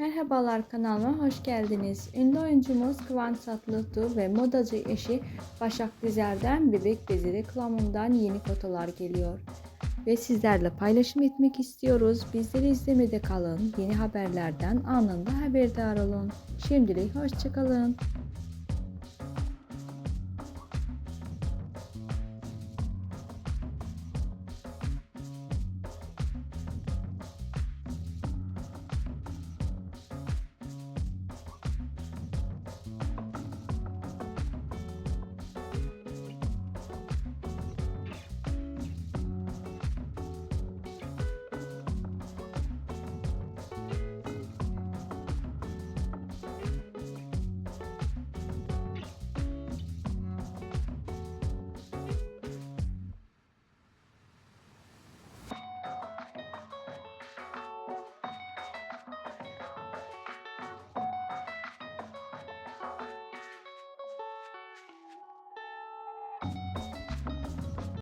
Merhabalar kanalıma hoş geldiniz. Ünlü oyuncumuz Kıvanç Tatlıtuğ ve modacı eşi Başak Dizer'den bebek bezi reklamından yeni fotolar geliyor. Ve sizlerle paylaşım etmek istiyoruz. Bizleri izlemede kalın. Yeni haberlerden anında haberdar olun. Şimdilik hoşçakalın.